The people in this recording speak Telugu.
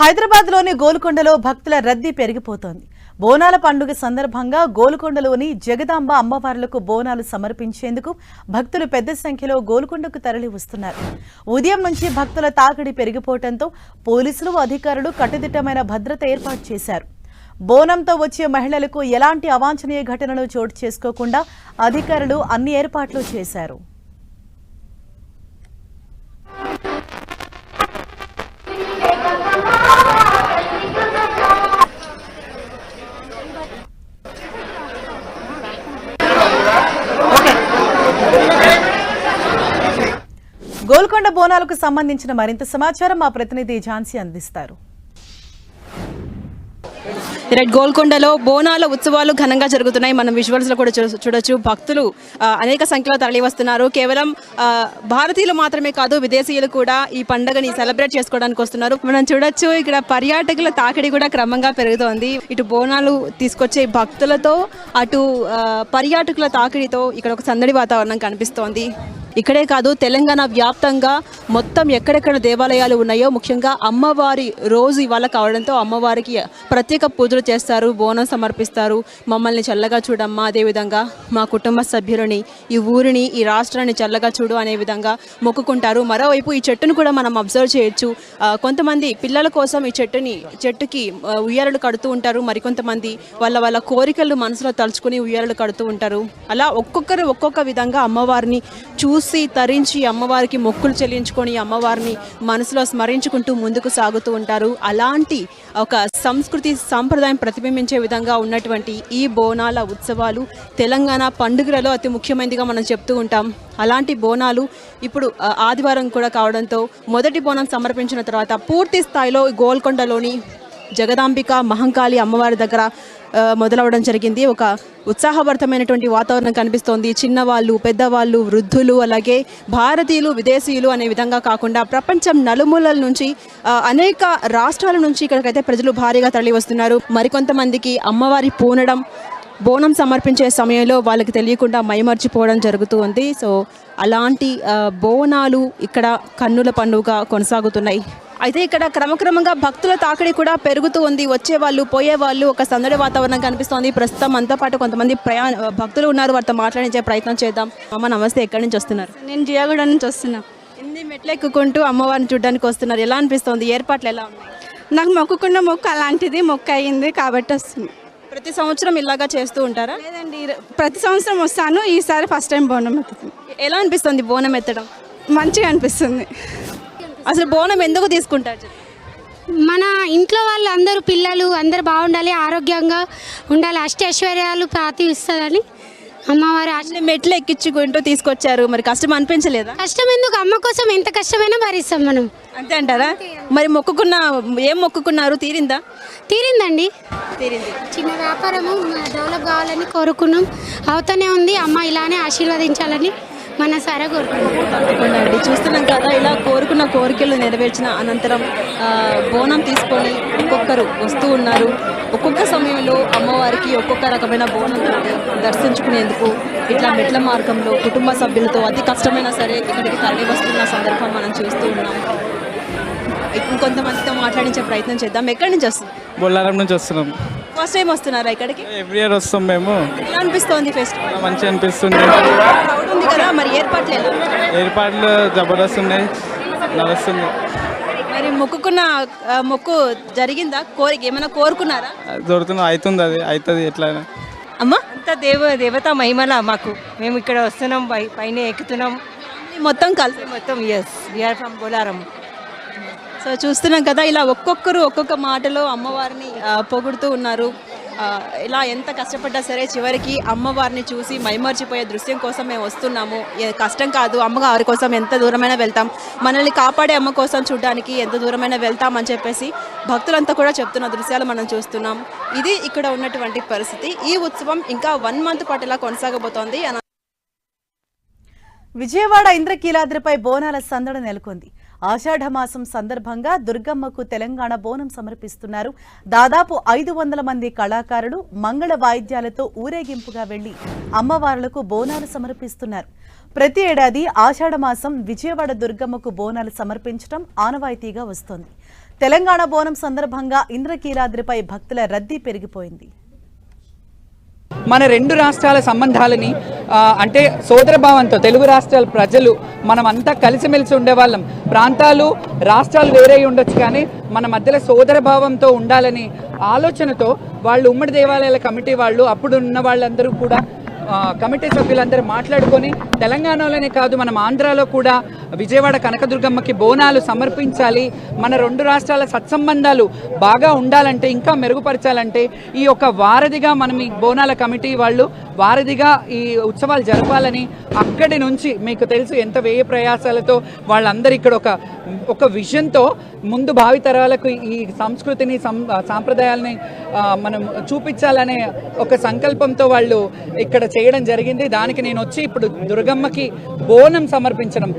హైదరాబాద్లోని గోల్కొండలో భక్తుల రద్దీ పెరిగిపోతోంది. బోనాల పండుగ సందర్భంగా గోల్కొండలోని జగదాంబ అమ్మవార్లకు బోనాలు సమర్పించేందుకు భక్తులు పెద్ద సంఖ్యలో గోల్కొండకు తరలి వస్తున్నారు. ఉదయం నుంచి భక్తుల తాకిడి పెరిగిపోవడంతో పోలీసులు అధికారులు కట్టుదిట్టమైన భద్రత ఏర్పాటు చేశారు. బోనంతో వచ్చే మహిళలకు ఎలాంటి అవాంఛనీయ ఘటనలు చోటు చేసుకోకుండా అధికారులు అన్ని ఏర్పాట్లు చేశారు. గోల్కొండ బోనాలకు సంబంధించిన మరింత సమాచారం మా ప్రతినిధి ఝాన్సీ అందిస్తారు. రెడ్ గోల్కొండలో బోనాల ఉత్సవాలు ఘనంగా జరుగుతున్నాయి. మనం విజువల్స్లో కూడా చూ- చూడొచ్చు. భక్తులు అనేక సంఖ్యలో తరలి వస్తున్నారు కేవలం భారతీయులు మాత్రమే కాదు విదేశీయులు కూడా ఈ పండుగని సెలబ్రేట్ చేసుకోవడానికి వస్తున్నారు. మనం చూడొచ్చు ఇక్కడ పర్యాటకుల తాకిడి కూడా క్రమంగా పెరుగుతోంది. ఇటు బోనాలు తీసుకొచ్చే భక్తులతో అటు పర్యాటకుల తాకిడితో ఇక్కడ ఒక సందడి వాతావరణం కనిపిస్తోంది. ఇక్కడే కాదు తెలంగాణ వ్యాప్తంగా మొత్తం ఎక్కడెక్కడ దేవాలయాలు ఉన్నాయో ముఖ్యంగా అమ్మవారి రోజు ఇవాళ కావడంతో అమ్మవారికి ప్రత్యేక పూజలు చేస్తారు బోనం సమర్పిస్తారు. మమ్మల్ని చల్లగా చూడమ్మా అదేవిధంగా మా కుటుంబ సభ్యులని ఈ ఊరిని ఈ రాష్ట్రాన్ని చల్లగా చూడు అనే విధంగా మొక్కుకుంటారు. మరోవైపు ఈ చెట్టును కూడా మనం అబ్జర్వ్ చేయొచ్చు. కొంతమంది పిల్లల కోసం ఈ చెట్టుని చెట్టుకి ఆ, ఉయ్యాలలు కడుతూ ఉంటారు. మరికొంతమంది వాళ్ళ వాళ్ళ కోరికలు మనసులో తలుచుకుని ఉయ్యాలలు కడుతూ ఉంటారు. అలా ఒక్కొక్కరు ఒక్కొక్క విధంగా అమ్మవారిని చూసి తరించి అమ్మవారికి మొక్కులు చెల్లించుకొని అమ్మవారిని మనసులో స్మరించుకుంటూ ముందుకు సాగుతూ ఉంటారు. అలాంటి ఒక సంస్కృతి సాంప్రదాయం ప్రతిబింబించే విధంగా ఉన్నటువంటి ఈ బోనాల ఉత్సవాలు తెలంగాణ పండుగలలో అతి ముఖ్యమైనదిగా మనం చెప్తూ ఉంటాం. అలాంటి బోనాలు ఇప్పుడు ఆదివారం కూడా కావడంతో మొదటి బోనం సమర్పించిన తర్వాత పూర్తి స్థాయిలో గోల్కొండలోని జగదాంబిక మహంకాళి అమ్మవారి దగ్గర మొదలవడం జరిగింది. ఒక ఉత్సాహభరితమైనటువంటి వాతావరణం కనిపిస్తోంది. చిన్నవాళ్ళు పెద్దవాళ్ళు వృద్ధులు అలాగే భారతీయులు విదేశీయులు అనే విధంగా కాకుండా ప్రపంచం నలుమూలల నుంచి అనేక రాష్ట్రాల నుంచి ఇక్కడికైతే ప్రజలు భారీగా తరలి వస్తున్నారు మరికొంతమందికి అమ్మవారి పూనడం బోనం సమర్పించే సమయంలో వాళ్ళకి తెలియకుండా మైమర్చిపోవడం జరుగుతూ ఉంది సో అలాంటి బోనాలు ఇక్కడ కన్నుల పండుగ కొనసాగుతున్నాయి. అయితే ఇక్కడ క్రమక్రమంగా భక్తుల తాకిడి కూడా పెరుగుతూ ఉంది. వచ్చే వాళ్ళు పోయే వాళ్ళు ఒక సందడి వాతావరణం కనిపిస్తోంది. ప్రస్తుతం అంతా పాటు కొంతమంది ప్రయాణ భక్తులు ఉన్నారు. వారితో మాట్లాడించే ప్రయత్నం చేద్దాం. అమ్మ నమస్తే. ఎక్కడి నుంచి వస్తున్నారు? నేను జియాగూడ నుంచి వస్తున్నా. ఎన్ని మెట్లు ఎక్కుకుంటూ అమ్మవారిని చూడడానికి వస్తున్నారు? ఎలా అనిపిస్తోంది? ఏర్పాట్లు ఎలా ఉన్నాయి? నాకు మొక్కుకున్న మొక్కు అలాంటిది. మొక్కు అయ్యింది కాబట్టి వస్తుంది ప్రతి సంవత్సరం ఇలాగా చేస్తూ ఉంటారా? లేదండి. ప్రతి సంవత్సరం వస్తాను. ఈసారి ఫస్ట్ టైం బోనం ఎత్తుతుంది ఎలా అనిపిస్తుంది బోనం ఎత్తడం? మంచిగా అనిపిస్తుంది. అసలు బోనం ఎందుకు తీసుకుంటారు. మన ఇంట్లో వాళ్ళు అందరూ పిల్లలు అందరూ బాగుండాలి ఆరోగ్యంగా ఉండాలి అష్టైశ్వర్యాలు ప్రార్థిస్తుందని అమ్మవారి అన్ని మెట్లు ఎక్కించుకుంటూ తీసుకొచ్చారు. మరి కష్టం అనిపించలేదా? కష్టం ఎందుకు? అమ్మ కోసం ఎంత కష్టమైనా భరిస్తాం మనం. అంతే అంటారా? మరి మొక్కుకున్న ఏం మొక్కుకున్నారు? తీరిందా? తీరిందండి. తీరింది. చిన్న వ్యాపారము డెవలప్ కావాలని కోరుకున్నాం. అవుతూనే ఉంది. అమ్మ ఇలానే ఆశీర్వదించాలని మనసారా కోరుకున్నాం తప్పకుండా అండి. చూస్తున్నాం కదా ఇలా కోరుకున్న కోరికలు నెరవేర్చిన అనంతరం బోనం తీసుకొని ఒక్కొక్కరు వస్తూ ఉన్నారు. ఒక్కొక్క సమయంలో అమ్మవారికి ఒక్కొక్క రకమైన బోనం దర్శించుకునేందుకు ఇట్లా మెట్ల మార్గంలో కుటుంబ సభ్యులతో అతి కష్టమైనా సరే ఇక్కడికి తరలి వస్తున్న సందర్భం మనం చూస్తూ ఉన్నాం. ఇంకొంతమందితో మాట్లాడించే ప్రయత్నం చేద్దాం. ఎక్కడి నుంచి వస్తుంది బొల్లారం నుంచి వస్తున్నాం. ఫస్ట్ టైం వస్తున్నారా ఇక్కడికి? ఎవ్రీ ఇయర్ వస్తాం మేము. ఎలా అనిపిస్తోంది ఫెస్టివల్ మంచిగా అనిపిస్తుంది. క్రౌడ్ ఉంది కదా మరి ఏర్పాట్లు ఎలా? ఏర్పాట్లు జబర్దస్త్ ఉన్నాయి నడుస్తుంది. మరి మొక్కుకున్న మొక్కు జరిగిందా? కోరిక ఏమైనా కోరుకున్నారా? దొరుకుతుంది అవుతుంది అది అవుతుంది ఎట్లయినా. అమ్మా అంత దేవ దేవత మహిమల మాకు. మేము ఇక్కడ వస్తున్నాం పై పైన ఎక్కుతున్నాం. మొత్తం కలిసి? మొత్తం yes we are from Bolarum so చూస్తున్నాం కదా ఇలా ఒక్కొక్కరు ఒక్కొక్క మాటలో అమ్మవారిని పొగుడుతూ ఉన్నారు. ఇలా ఎంత కష్టపడ్డా సరే చివరికి అమ్మవారిని చూసి మైమర్చిపోయే దృశ్యం కోసం మేము వస్తున్నాము. కష్టం కాదు అమ్మగారి కోసం ఎంత దూరమైనా వెళ్తాం. మనల్ని కాపాడే అమ్మ కోసం చూడడానికి ఎంత దూరమైనా వెళ్తాం అని చెప్పేసి భక్తులంతా కూడా చెప్తున్న దృశ్యాలు మనం చూస్తున్నాం. ఇది ఇక్కడ ఉన్నటువంటి పరిస్థితి. ఈ ఉత్సవం ఇంకా వన్ మంత్ పాటు ఇలా కొనసాగబోతోంది. విజయవాడ ఇంద్రకీలాద్రిపై బోనాల సందడి నెలకొంది. ఆషాఢమాసం సందర్భంగా దుర్గమ్మకు తెలంగాణ బోనం సమర్పిస్తున్నారు. దాదాపు ఐదు వందల మంది కళాకారులు మంగళ వాయిద్యాలతో ఊరేగింపుగా వెళ్ళి అమ్మవార్లకు బోనాలు సమర్పిస్తున్నారు. ప్రతి ఏడాది ఆషాఢమాసం విజయవాడ దుర్గమ్మకు బోనాలు సమర్పించడం ఆనవాయితీగా వస్తోంది. తెలంగాణ బోనం సందర్భంగా ఇంద్రకీలాద్రిపై భక్తుల రద్దీ పెరిగిపోయింది. మన రెండు రాష్ట్రాల సంబంధాలని అంటే సోదరభావంతో తెలుగు రాష్ట్రాల ప్రజలు మనమంతా కలిసిమెలిసి ఉండేవాళ్ళం. ప్రాంతాలు రాష్ట్రాలు వేరే ఉండొచ్చు కానీ మన మధ్యలో సోదరభావంతో ఉండాలని ఆలోచనతో వాళ్ళు ఉమ్మడి దేవాలయాల కమిటీ వాళ్ళు అప్పుడు ఉన్న వాళ్ళందరూ కూడా కమిటీ సభ్యులందరూ మాట్లాడుకొని తెలంగాణలోనే కాదు మనం ఆంధ్రాలో కూడా విజయవాడ కనకదుర్గమ్మకి బోనాలు సమర్పించాలి. మన రెండు రాష్ట్రాల సత్సంబంధాలు బాగా ఉండాలంటే ఇంకా మెరుగుపరచాలంటే ఈ యొక్క వారధిగా మనం ఈ బోనాల కమిటీ వాళ్ళు వారిదిగా ఈ ఉత్సవాలు జరపాలని అక్కడి నుంచి మీకు తెలుసు ఎంత వ్యయ ప్రయాసాలతో వాళ్ళందరూ ఇక్కడ ఒక ఒక విజన్తో ముందు భావితరాలకు ఈ సంస్కృతిని సం సాంప్రదాయాలని మనం చూపించాలనే ఒక సంకల్పంతో వాళ్ళు ఇక్కడ చేయడం జరిగింది. దానికి నేను వచ్చి ఇప్పుడు దుర్గమ్మకి బోనం సమర్పించడం.